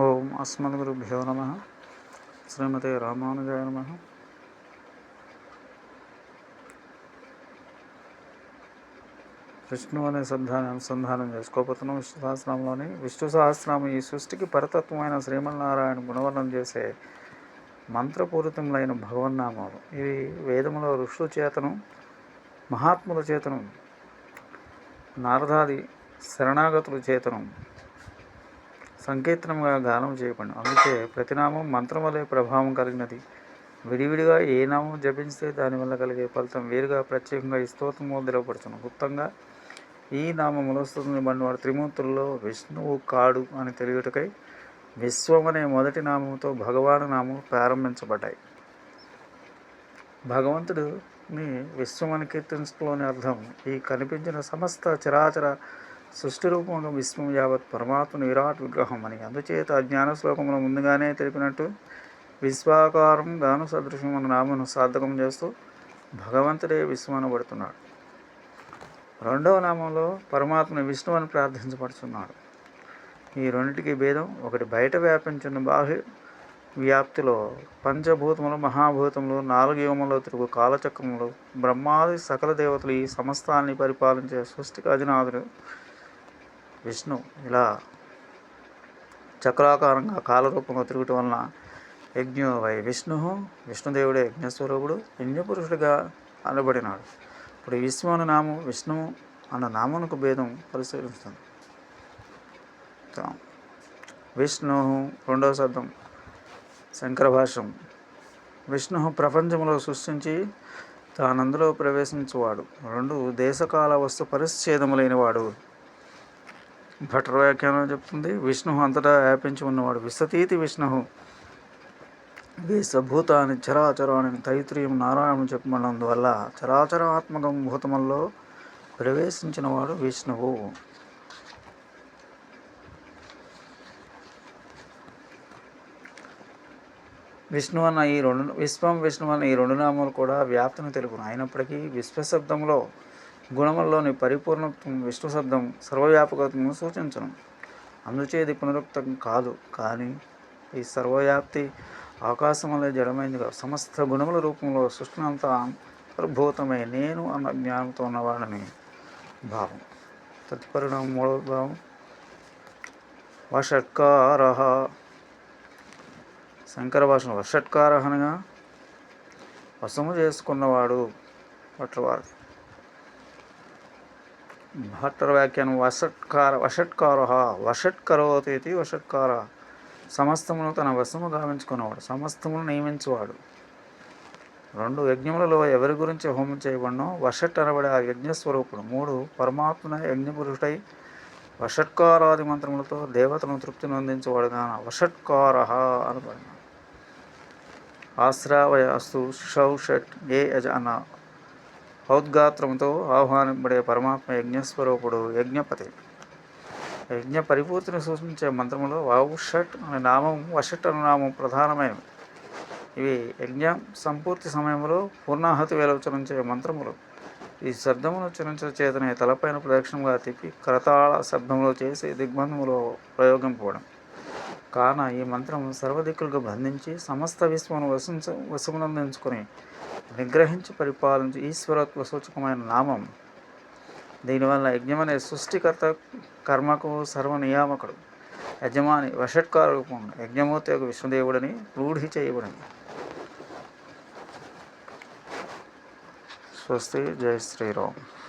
ఓం అస్మద్గురుభ్యో నమ. శ్రీమతే రామానుజాయ నమ. విష్ణు అనే శబ్దాన్ని అనుసంధానం చేసుకోపోతున్నాం విష్ణు సహస్రంలోని విష్ణు సహస్రం ఈ సృష్టికి పరతత్వమైన శ్రీమన్నారాయణ గుణవర్ణం చేసే మంత్రపూరితములైన భగవన్నామాలు. ఇవి వేదములో ఋషుల చేతను మహాత్ముల చేతను నారదాది శరణాగతుల చేతను సంకీర్తనంగా గానం చేయబడి అందుకే ప్రతినామం మంత్రం వలె ప్రభావం కలిగినది. విడివిడిగా ఏ నామం జపించితే దానివల్ల కలిగే ఫలితం వేరుగా ప్రత్యేకంగా ఈ స్తోత్రము దిలవపడుతుంది గుప్తంగా ఈ నామములో స్థుతించబడిన బండివాడు త్రిమూర్తుల్లో విష్ణువు కాడు అని తెలియటకై విశ్వం అనే మొదటి నామంతో భగవాను నామం ప్రారంభించబడ్డాయి. భగవంతుడిని విశ్వం అని కీర్తించడంలోని అర్థం. ఈ కనిపించిన సమస్త చరాచర సృష్టి రూపంగా విశ్వం యావత్ పరమాత్మను విరాట్ విగ్రహం అని అందుచేత అజ్ఞాన శ్లోకంలో ముందుగానే తెలిపినట్టు విశ్వాకారం గాను సదృశం అన్న నామను సార్థకం చేస్తూ భగవంతుడే విశ్వం అనబడుతున్నాడు. రెండవ నామంలో పరమాత్మను విష్ణు అని ప్రార్థించబడుతున్నాడు ఈ రెండింటికి భేదం ఒకటి బయట వ్యాపించిన బాహ్య వ్యాప్తిలో పంచభూతములు మహాభూతములు నాలుగు యుగములో తిరుగు కాలచక్రములు బ్రహ్మాది సకల దేవతలు ఈ సమస్తాన్ని పరిపాలించే సృష్టికి అధినాథుడు విష్ణు ఇలా చక్రాకారంగా కాలరూపంగా తిరుగుట వలన యజ్ఞ వై విష్ణు విష్ణుదేవుడే యజ్ఞస్వరూపుడు యజ్ఞపురుషుడిగా అనబడినాడు. ఇప్పుడు విశ్వం అన్న నామం విష్ణువు అన్న నామమునకు భేదం పరిశీలిస్తుంది విష్ణు రెండవ శబ్దం శంకర భాష్యం విష్ణు ప్రపంచంలో సృష్టించి తానందులో ప్రవేశించువాడు. రెండు దేశకాల వస్తు పరిచ్ఛేదములైనవాడు. భట్టర్ వ్యాఖ్యానం చెప్తుంది. విష్ణు అంతటా వ్యాపించి ఉన్నవాడు. విశ్వతీతి విష్ణు విశ్వభూతాన్ని చరాచరాన్ని తైత్రీయం నారాయణం చెప్పమన్నందువల్ల చరాచరాత్మకం భూతముల్లో ప్రవేశించినవాడు విష్ణువు. విష్ణు అన్న ఈ రెండు విశ్వం విష్ణు అన్న ఈ రెండు నామాలు కూడా వ్యాప్తిని తెలుపును. అయినప్పటికీ విశ్వశబ్దంలో గుణముల్లోని పరిపూర్ణత్వం విష్ణు శబ్దం సర్వవ్యాపకత్వము అందుచే అందుచేది పునరుక్తం కాదు కానీ ఈ సర్వవ్యాప్తి ఆకాశం వల్ల సమస్త గుణముల రూపంలో సృష్టినంతా అంతర్భూతమై. నేను అన్న జ్ఞానంతో ఉన్నవాడని భావం. తత్పరిణామం మూడవ భావం. వషట్కార. శంకర భాషను వషట్కార అనగా వశము చేసుకున్నవాడు భట్టవారు భట్టర్ వ్యాఖ్యానం వషట్కార వషట్కార వషట్కరోతి వషట్కార. సమస్తమును తన వశము గావించుకున్నవాడు సమస్తమును నియమించువాడు. రెండు యజ్ఞములలో ఎవరి గురించి హోమం చేయబడినో వషట్ అనబడే ఆ యజ్ఞస్వరూపుడు. మూడు పరమాత్మన యజ్ఞపురుషుడై వషట్కారాది మంత్రములతో దేవతను తృప్తిని అందించేవాడు కాన వషట్కార అనబడిన. ఆశ్రావయాస్తు షౌషట్ ఏ యజ అన్న ఔద్గాత్రముతో ఆహ్వానింపడే పరమాత్మ యజ్ఞస్వరూపుడు యజ్ఞపతి. యజ్ఞ పరిపూర్తిని సూచించే మంత్రములో వావుషట్ అనే నామం వషట్ అనే నామం ప్రధానమైనవి. ఇవి యజ్ఞం సంపూర్తి సమయంలో పూర్ణాహతి వేల ఉచ్చరించే మంత్రములు. ఈ శబ్దమును ఉచ్చరించిన చేతనే తలపైన ప్రదక్షిణంగా తిప్పి కరతాళ శబ్దంలో చేసి దిగ్బంధములో ప్రయోగింపడం కాన ఈ మంత్రం సర్వదిక్కులకు బంధించి సమస్త విశ్వమును వసించ వశమునందించుకొని నిగ్రహించి పరిపాలించి ఈశ్వరత్వ సూచకమైన నామం. దీనివల్ల యజ్ఞమనే సృష్టికర్త కర్మకు సర్వనియామకుడు. యజమాని వషట్కార రూపం యజ్ఞమూర్తి యొక్క విష్ణుదేవుడని రూఢి చేయబడింది. స్వస్తి జై శ్రీరామ్.